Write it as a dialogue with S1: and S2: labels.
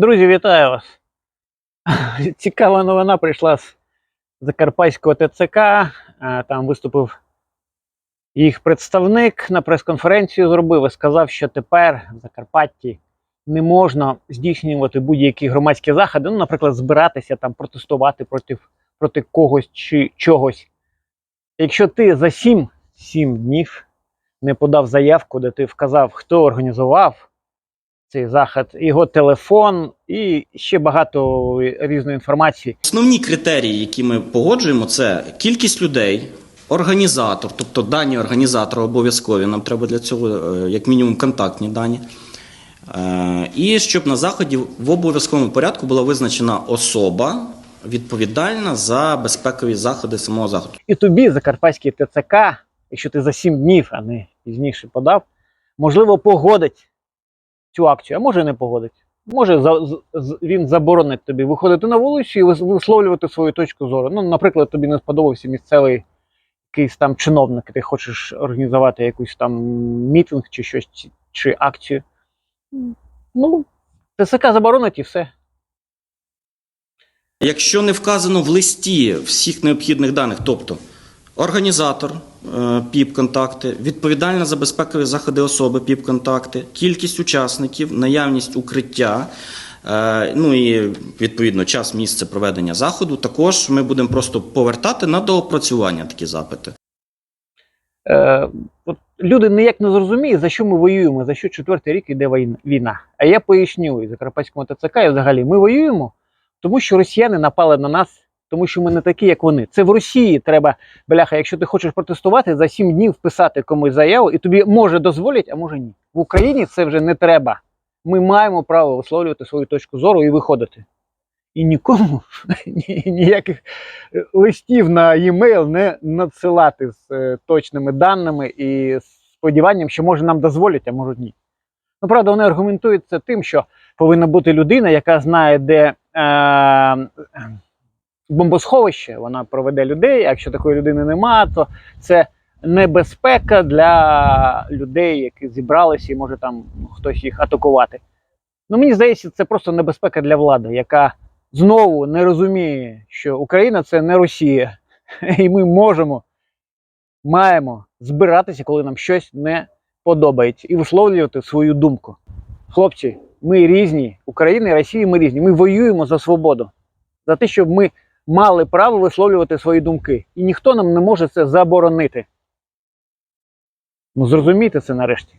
S1: Друзі, вітаю вас. Цікава новина прийшла з Закарпатського ТЦК. Там виступив їх представник на прес-конференцію зробив і сказав, що тепер в Закарпатті не можна здійснювати будь-які громадські заходи, ну, наприклад, збиратися там, протестувати проти, проти когось чи чогось. Якщо ти за 7, 7 днів не подав заявку, де ти вказав, хто організував цей захід, його телефон і ще багато різної інформації.
S2: Основні критерії, які ми погоджуємо, це кількість людей, організатор, тобто дані організатора обов'язкові. Нам треба для цього е, як мінімум контактні дані. Е, І щоб на заході в обов'язковому порядку була визначена особа відповідальна за безпекові заходи самого заходу.
S1: І тобі Закарпатський ТЦК, якщо ти за 7 днів, а не пізніше подав, можливо, погодить цю акцію, а може не погодить. Може, він заборонить тобі виходити на вулицю і висловлювати свою точку зору. Ну, наприклад, тобі не сподобався місцевий якийсь там чиновник, і ти хочеш організувати якийсь там мітинг чи щось, чи акцію. Ну, ТСК заборонить і все.
S2: Якщо не вказано в листі всіх необхідних даних, тобто організатор е, ПІП-контакти, відповідальна за безпекові заходи особи ПІП-контакти, кількість учасників, наявність укриття, е, ну і відповідно час місце проведення заходу, також ми будемо просто повертати на доопрацювання такі запити.
S1: Е, от люди ніяк не зрозуміють, за що ми воюємо, за що четвертий рік війна- війна. А я поясню і Закарпатському ТЦК, і взагалі ми воюємо, тому що росіяни напали на нас, тому що ми не такі, як вони. Це в Росії треба, бляха, якщо ти хочеш протестувати, за сім днів писати комусь заяву, і тобі може дозволять, а може ні. В Україні це вже не треба. Ми маємо право висловлювати свою точку зору і виходити. І нікому ніяких е, листів на e-mail не надсилати з е, точними даними і сподіванням, що може нам дозволять, а може ні. Ну, правда, вони аргументують це тим, що повинна бути людина, яка знає, де е, бомбосховище, вона проведе людей. А якщо такої людини немає, то це небезпека для людей, які зібралися, і може там хтось їх атакувати. Ну, мені здається, це просто небезпека для влади, яка знову не розуміє, що Україна це не Росія, і ми можемо, маємо збиратися, коли нам щось не подобається, і висловлювати свою думку. Хлопці, ми різні, Україна і Росія, ми різні. Ми воюємо за свободу, за те, щоб ми мали право висловлювати свої думки. І ніхто нам не може це заборонити. Ну, зрозумійте це нарешті.